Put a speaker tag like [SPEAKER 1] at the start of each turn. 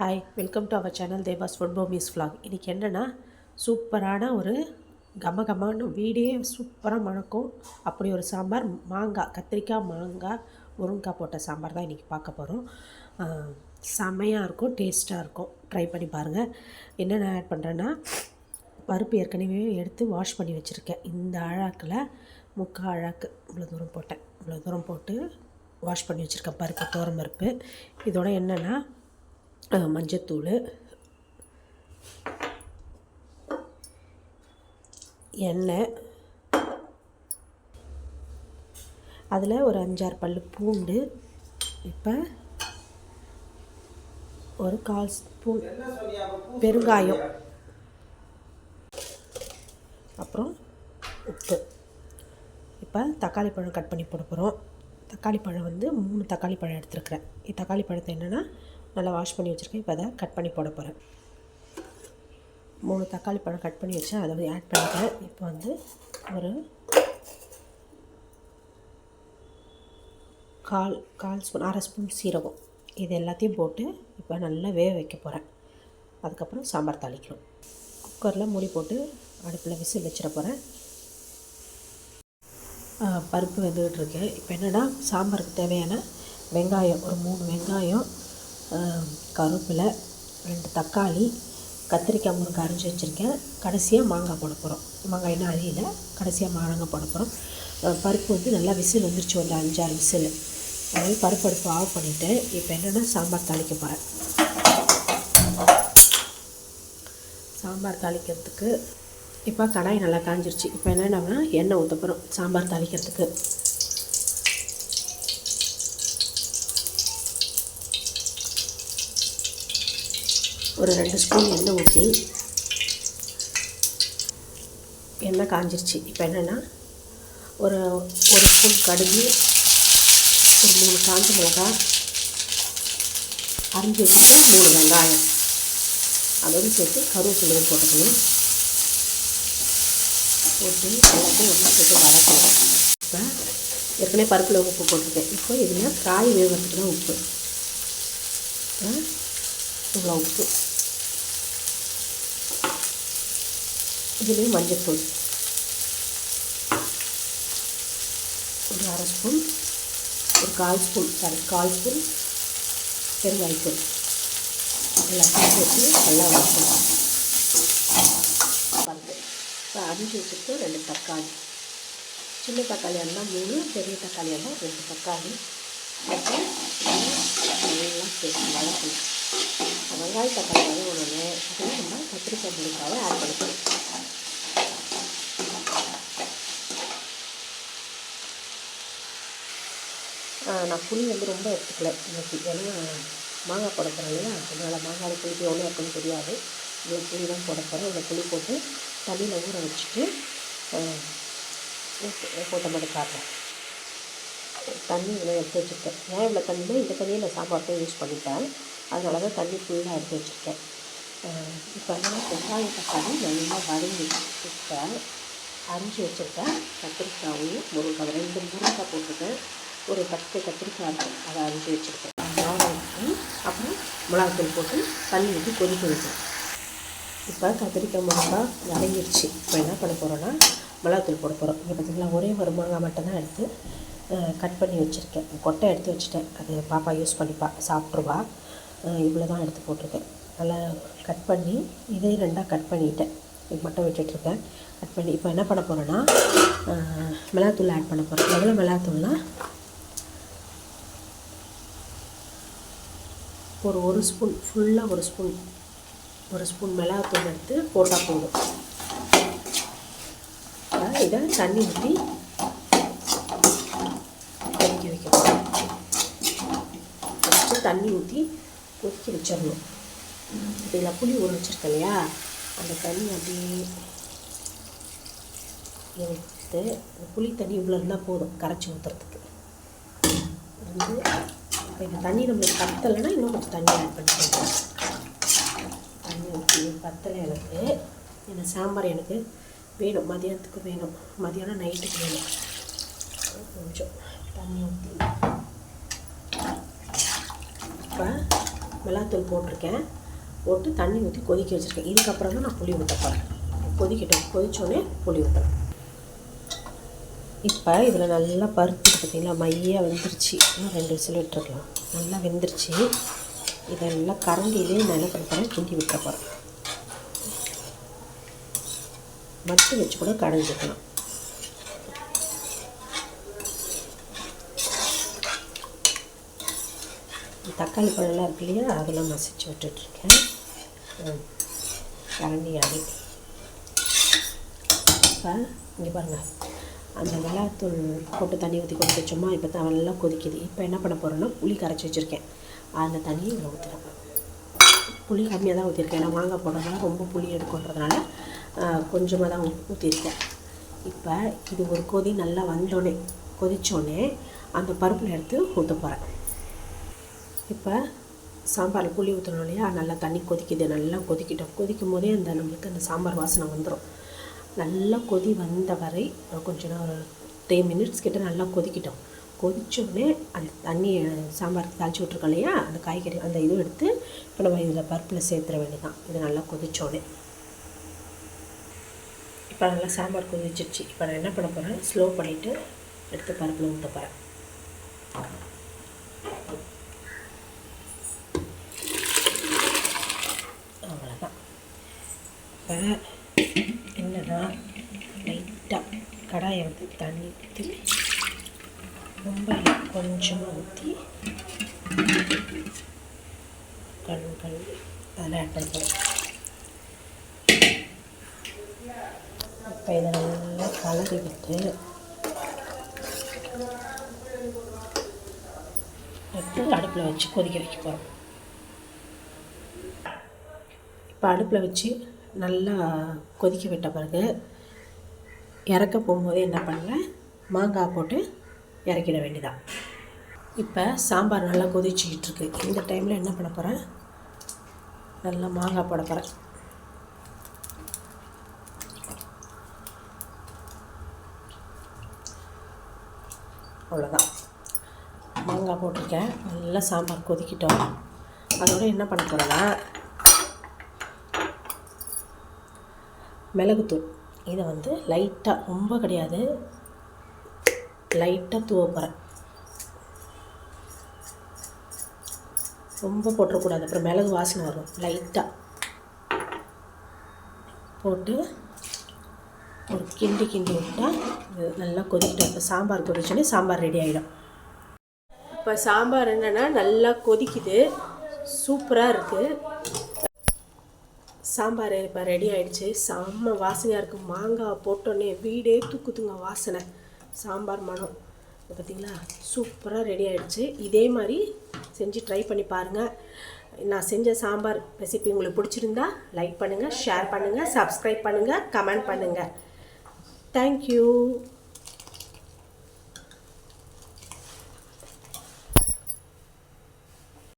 [SPEAKER 1] Hi welcome to our channel Devas food Bhoomis vlog இன்றைக்கி என்னென்னா சூப்பரான ஒரு கம கமன்னு வீடே சூப்பராக மணக்கும். அப்படி ஒரு சாம்பார் மாங்காய் கத்திரிக்காய் மாங்காய் முருங்கக்காய் போட்ட சாம்பார் தான் இன்றைக்கி பார்க்க போகிறோம் செம்மையாக இருக்கும் டேஸ்ட்டாக இருக்கும். ட்ரை பண்ணி பாருங்கள் என்னென்ன ஆட் பண்ணுறேன்னா பருப்பு ஏற்கனவே எடுத்து வாஷ் பண்ணி வச்சுருக்கேன். இந்த அழாக்கில் முக்கால் அழாக்கு இவ்வளோ தூரம் போட்டேன். இவ்வளோ தூரம் போட்டு வாஷ் பண்ணி வச்சுருக்கேன். பருப்பு தோரம் பருப்பு. இதோட என்னென்னா மஞ்சத்தூள். எண்ணெய். அதில் ஒரு அஞ்சாறு பல் பூண்டு. இப்போ ஒரு கால் ஸ்பூன் பெருங்காயம். அப்புறம் உப்பு. இப்போ தக்காளி பழம் கட் பண்ணி போட போகிறோம். தக்காளி பழம் வந்து மூணு தக்காளி பழம் எடுத்துருக்குறேன். தக்காளி பழத்தை என்னென்னா நல்லா வாஷ் பண்ணி வச்சுருக்கேன். இப்போ அதை கட் பண்ணி போட போகிறேன். மூணு தக்காளி பழம் கட் பண்ணி வச்சேன் அதை ஆட் பண்ணிக்கிறேன். இப்போ வந்து ஒரு கால் கால் ஸ்பூன் அரை ஸ்பூன் சீரகம். இது எல்லாத்தையும் போட்டு இப்போ நல்லா வேக வைக்க போகிறேன். அதுக்கப்புறம் சாம்பார் தாளிக்கணும். குக்கரில் மூடி போட்டு அடுப்பில் விசில் வச்சிட போகிறேன். பருப்பு வெந்துக்கிட்டு இருக்கேன் இப்போ என்னென்னா சாம்பாருக்கு தேவையான வெங்காயம் ஒரு மூணு வெங்காயம் கருவேப்பிலை ரெண்டு தக்காளி கத்திரிக்காய் முருங்கை அரிஞ்சு வச்சுருக்கேன். கடைசியாக மாங்காய் போட போகிறோம் மாங்காய் இன்னும் கடைசியாக மாங்காய் போட போகிறோம் பருப்பு வந்து நல்லா விசில் வந்துருச்சு ஒரு அஞ்சாறு விசில். அதனால் பருப்பு அடுப்பு ஆஃப் பண்ணிவிட்டு இப்போ என்னென்னா சாம்பார் தாளிக்க போகிறேன் சாம்பார் தாளிக்கிறதுக்கு இப்போ கடாய் நல்லா காஞ்சிருச்சு. இப்போ என்னென்னா எண்ணெய் ஊற்ற போகிறோம் சாம்பார் தாளிக்கிறதுக்கு. ஒரு ரெண்டு ஸ்பூன் எண்ணெய் ஊற்றி எண்ணெய் காஞ்சிருச்சு. இப்போ என்னென்னா ஒரு ஒரு ஸ்பூன் கடுகு ஒரு மூணு காஞ்ச மிளகாய் அரிஞ்சு வச்சுட்டு மூணு வெங்காயம். அதோடு சேர்த்து கருவேப்பிலையும் போட்டுக்கணும். போட்டு எல்லாத்தையும் ஒன்று சேர்த்து வளர்க்கணும் இப்போ ஏற்கனவே பருப்பில் உப்பு போட்டிருக்கேன். இப்போ இதில் காய் வேகிறதுக்கு தான் உப்பு இவ்வளோ உப்பு. இதுலேயும் மஞ்சள்தூள் ஒரு அரை ஸ்பூன் ஒரு கால் ஸ்பூன் சாரி கால் ஸ்பூன் பெருங்காய்த்தூள். எல்லாத்தையும் போட்டு நல்லா வதக்கணும். பருப்பு இப்போ அரிஞ்சு வச்சுட்டு ரெண்டு தக்காளி. சின்ன தக்காளி இருந்தால் மூணு பெரிய தக்காளி இருந்தால் ரெண்டு தக்காளி. நல்லா சேர்த்து வளர்க்கணும் வெங்காய தக்காளி வதங்கணுன்னு அதில் நம்ம கத்திரிக்காய் முழுக்காவை ஆட் பண்ணிக்கணும். நான் புளி வந்து ரொம்ப எடுத்துக்கல இன்னைக்கு. ஏன்னா மாங்காய் போட போகிறேன் இல்லையா அதனால் மாங்காய் புளிக்கு எவ்வளோ இருக்குன்னு தெரியாது. இவ்வளோ புளி தான் போட போகிறேன் இவ்வளோ புளி போட்டு தண்ணியில் ஊற வச்சுட்டு போட்ட மாதிரி காட்டுறேன். தண்ணி இவ்வளோ எடுத்து வச்சுருக்கேன். ஏன் இவ்வளோ தண்ணினா இந்த தண்ணியை நான் சாம்பாருக்கு யூஸ் பண்ணிப்பேன். அதனால தான் தண்ணி ஃபுல்லாக எடுத்து வச்சுருக்கேன். இப்போ வந்து வெங்காயம் தக்காளி நல்லா வதங்கி வச்சுருக்கேன். அரிஞ்சு வச்சுருக்கேன். கத்திரிக்காயும் முருங்காய் ரெண்டு முருங்கை போட்டிருக்கேன். ஒரு பத்து கத்திரிக்காய் இருக்கும் அதை அரிஞ்சு வச்சுருக்கேன் அப்புறம் மிளகாத்தூள் போட்டு தண்ணி ஊற்றி கொதிக்க வைக்கணும். இப்போ கத்திரிக்காய் மிளகாய் வதங்கிடுச்சு இப்போ என்ன பண்ண போகிறோன்னா மிளகாத்தூள் போட போகிறோம் இங்கே பார்த்தீங்களா ஒரே ஒரு மாங்காய் மட்டும்தான் எடுத்து கட் பண்ணி வச்சுருக்கேன். கொட்டை எடுத்து வச்சுட்டேன். அது பாப்பா யூஸ் பண்ணிப்பா சாப்பிட்ருவா. இவ்வளோ தான் எடுத்து போட்டிருக்கேன். நல்லா கட் பண்ணி இதே ரெண்டாக கட் பண்ணிட்டேன். இது மட்டும் விட்டுட்ருக்கேன் கட் பண்ணி இப்போ என்ன பண்ண போகிறேன்னா மிளகாத்தூள் ஆட் பண்ண போகிறேன் எவ்வளோ மிளகாத்தூள்னா ஒரு ஒரு ஸ்பூன் ஃபுல்லாக ஒரு ஸ்பூன் ஒரு ஸ்பூன் மிளகாத்தூள் எடுத்து போட்டால் போதும். இதை தண்ணி ஊற்றி கொதிக்க வைக்கணும். ஃபஸ்ட்டு தண்ணி ஊற்றி கொதிக்க வச்சிடணும். இதில் புளி ஊற வச்சுருக்கேன் இல்லையா? அந்த தண்ணி அப்படியே எடுத்து புளி தண்ணி இவ்வளோ இருந்தால் போதும் கரைச்சி ஊற்றுறதுக்கு வந்து இப்போ இந்த தண்ணி நம்மளுக்கு பத்தலைன்னா இன்னும் கொஞ்சம் தண்ணி ஆட் பண்ணிக்கலாம். தண்ணி ஊற்றி பத்தலை எனக்கு. இந்த சாம்பார் எனக்கு வேணும். மதியானத்துக்கு வேணும். மதியானம் நைட்டுக்கு வேணும். கொஞ்சம் தண்ணி ஊற்றி இப்போ மிளகாத்தூள் போட்டிருக்கேன். போட்டு தண்ணி ஊற்றி கொதிக்க வச்சுருக்கேன். இதுக்கப்புறம் தான் நான் புளி ஊற்ற கொதிக்கிட்டேன் கொதிக்கட்டும். புளி ஊற்றணும் இப்போ இதில் நல்லா பருப்பு பார்த்தீங்களா மையாக வெந்துருச்சு. இன்னும் ரெண்டு விசில் விட்டுருக்கலாம். நல்லா வெந்துருச்சு. இதெல்லாம் கரண்டிலே நான் என்ன பண்ண கிண்டி விட்டுற போகிறேன் மட்டும் வச்சு கூட கடைஞ்சிக்கலாம். தக்காளி பழம்லாம் இருக்கு இல்லையா? அதெல்லாம் மசிச்சு விட்டுட்ருக்கேன். கரண்டி அடி இப்போ இங்கே பாருங்கள் அந்த மிளகாத்தூள் போட்டு தண்ணி ஊற்றி கொதிக்க வச்சோமா இப்போ தான் நல்லா கொதிக்குது. இப்போ என்ன பண்ண போகிறேன்னா புளி கரைச்சி வச்சுருக்கேன். அந்த தண்ணியை இதில் ஊற்றிடப்போம் புளி கம்மியாக தான் ஊற்றிருக்கேன் ஏன்னா மாங்காய் போடுறதுனால ரொம்ப புளி எடுக்கன்றதுனால கொஞ்சமாக தான் ஊற்றிருக்கேன் இப்போ இது ஒரு கொதி நல்லா வந்தோடனே கொதித்தோடனே அந்த பருப்பில் எடுத்து ஊற்ற போகிறேன் இப்போ சாம்பாரில் புளி ஊற்றணும் இல்லையா? நல்லா தண்ணி கொதிக்குது. நல்லா கொதிக்கிட்டோம். கொதிக்கும் போதே அந்த நம்மளுக்கு அந்த சாம்பார் வாசனை வந்துடும் நல்லா கொதி வந்த வரை கொஞ்ச நேரம் ஒரு த்ரீ மினிட்ஸ் கிட்ட நல்லா கொதிக்கிட்டோம். கொதித்தோடனே அந்த தண்ணி சாம்பார் தாளிச்சு விட்ருக்கோம் இல்லையா? அந்த காய்கறி அந்த இது எடுத்து இப்போ நம்ம இதில் பருப்பில் சேர்த்துற வேண்டியதான் இது நல்லா கொதித்தோடனே இப்போ நல்லா சாம்பார் கொதிச்சிருச்சு. இப்போ நான் என்ன பண்ண போகிறேன் ஸ்லோ பண்ணிவிட்டு எடுத்து பருப்பில் ஊற்ற போகிறேன் அவ்வளோதான் இப்போ என்னன்னா லைட்டாக கடாயை வந்து தண்ணி ஊற்றி ரொம்ப கொஞ்சமாக ஊற்றி கழுவு கழுவி அதில் ஆட் பண்ண இப்போ இதை நல்லா கலரி விட்டு எடுத்து அடுப்பில் வச்சு கொதிக்க வைக்க போகிறோம். இப்போ அடுப்பில் வச்சு நல்லா கொதிக்க விட்ட பிறகு இறக்க போகும்போது என்ன பண்ணுவேன்? மாங்காய் போட்டு இறக்கிட வேண்டியதான் இப்போ சாம்பார் நல்லா கொதிச்சிக்கிட்டு இருக்கு இந்த டைமில் என்ன பண்ண போகிறேன் நல்லா மாங்காய் போட போகிறேன் அவ்வளோதான் மாங்காய் போட்டிருக்கேன். நல்லா சாம்பார் கொதிக்கிட்டோம். அதோட என்ன பண்ண போகிறேன்னா மிளகுத்தூள். இதை வந்து லைட்டாக ரொம்ப கிடையாது. லைட்டாக தூவ போகிறேன் ரொம்ப போட்டுறக்கூடாது. அப்புறம் மிளகு வாசனை வரும். லைட்டாக போட்டு ஒரு கிண்டி கிண்டி விட்டால் இது நல்லா கொதிக்கிட்டோம். இப்போ சாம்பார் கொதிச்சோன்னே சாம்பார் ரெடி ஆகிடும் இப்போ சாம்பார் என்னென்னா நல்லா கொதிக்குது. சூப்பராக இருக்குது சாம்பார் இப்போ ரெடி ஆகிடுச்சு செம்ம வாசனையாக இருக்குது மாங்காய் போட்டோன்னே வீடே தூக்குதுங்க வாசனை. சாம்பார் மனம் பார்த்தீங்களா? சூப்பராக ரெடி ஆகிடுச்சு இதே மாதிரி செஞ்சு ட்ரை பண்ணி பாருங்கள் நான் செஞ்ச சாம்பார் ரெசிபி உங்களுக்கு பிடிச்சிருந்தா லைக் பண்ணுங்கள் ஷேர் பண்ணுங்கள் சப்ஸ்கிரைப் பண்ணுங்கள் கமெண்ட் பண்ணுங்கள் தேங்க்யூ